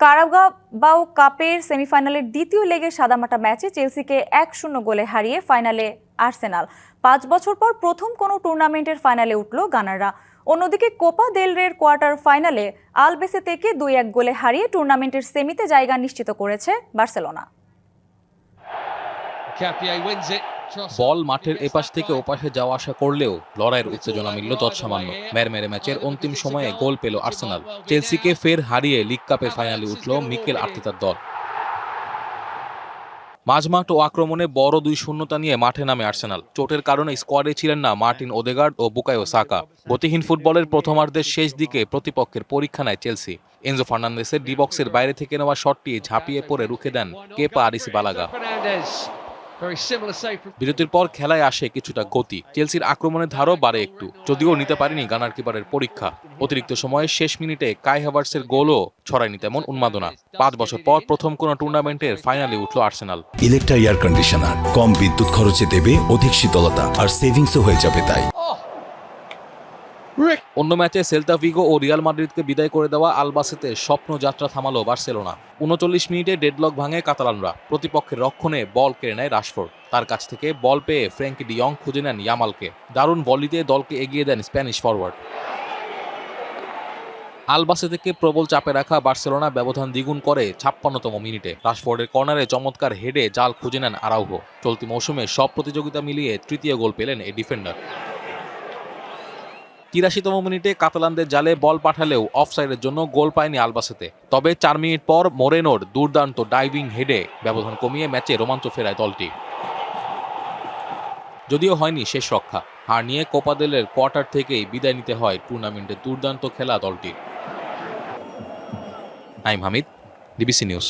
কারাগাবাও কাপের সেমিফাইনালের দ্বিতীয় লেগের সাদামাটা ম্যাচে চেলসিকে এক শূন্য গোলে হারিয়ে ফাইনালে আর্সেনাল। পাঁচ বছর পর প্রথম কোনো টুর্নামেন্টের ফাইনালে উঠল গানাররা। অন্যদিকে কোপা দেল রের কোয়ার্টার ফাইনালে আলবেসে থেকে দুই এক গোলে হারিয়ে টুর্নামেন্টের সেমিতে জায়গা নিশ্চিত করেছে বার্সেলোনা। বল মাঠের এপাশ থেকে ওপাশে যাওয়া আসা করলেও লড়াইয়ের উত্তেজনা মিলল তৎসামান্য। ম্যারমেরে ম্যাচের অন্তিম সময়ে গোল পেল আর্সেনাল। চেলসিকে ফের হারিয়ে লিগ কাপের ফাইনালে উঠল মিকেল আর্তেতার দল। মাঝমাঠ ও আক্রমণে বড় দুই শূন্যতা নিয়ে মাঠে নামে আর্সেনাল। চোটের কারণে স্কোয়াডে ছিলেন না মার্টিন ওদেগার্ড ও বুকায়ো সাকা। গতিহীন ফুটবলের প্রথমার্ধের শেষ দিকে প্রতিপক্ষের পরীক্ষা নেয় চেলসি। এনজো ফার্নান্দেসের ডিবক্সের বাইরে থেকে নেওয়া শটটি ঝাঁপিয়ে পড়ে রুখে দেন কেপা আরিসি বালাগা বিরতির পর খেলায় আসে কিছুটা গতি। চেলসির আক্রমণের ধারও বাড়ে একটু। যদিও নিতে পারেনি গানার কিপারের পরীক্ষা। অতিরিক্ত সময়ে শেষ মিনিটে কাই হাভার্সের গোলও ছড়ায়নি তেমন উন্মাদনা। পাঁচ বছর পর প্রথম কোন টুর্নামেন্টের ফাইনালে উঠল আর্সেনাল। Electra air conditioner. কম বিদ্যুৎ খরচে দেবে অধিক শীতলতা। আর সেভিংসও হয়ে যাবে তাই. অন্য ম্যাচে সেল্তা ভিগো ও রিয়াল মাদ্রিদকে বিদায় করে দেওয়া আলবাসেতে স্বপ্ন যাত্রা থামালো বার্সেলোনা। উনচল্লিশ মিনিটে ডেডলক ভাঙে কাতালানরা। প্রতিপক্ষের রক্ষণে বল কেড়ে নেয় রাশফোর্ড। তার কাছ থেকে বল পেয়ে ফ্র্যাঙ্কি ডিয়ং খুঁজে নেন ইয়ামালকে। দারুণ বলিতে দলকে এগিয়ে দেন স্প্যানিশ ফরওয়ার্ড আলবাসে থেকে প্রবল চাপে রাখা বার্সেলোনা ব্যবধান দ্বিগুণ করে ছাপ্পান্নতম মিনিটে। রাশফোর্ডের কর্নারে চমৎকার হেডে জাল খুঁজে নেন আরাউহো। চলতি মৌসুমে সব প্রতিযোগিতা মিলিয়ে তৃতীয় গোল পেলেন এই ডিফেন্ডার। তিরাশিতম মিনিটে কাতালানদের জালে বল পাঠালেও অফসাইডের জন্য গোল পায়নি আলবাসেতে। তবে চার মিনিট পর মোরেনোর দুর্দান্ত ডাইভিং হেডে ব্যবধান কমিয়ে ম্যাচে রোমাঞ্চ ফেরায় দলটি। যদিও হয়নি শেষ রক্ষা, হার নিয়ে কোপাদেলের কোয়ার্টার থেকেই বিদায় নিতে হয় টুর্নামেন্টে দুর্দান্ত খেলা দলটির। Naim Hamid DBC news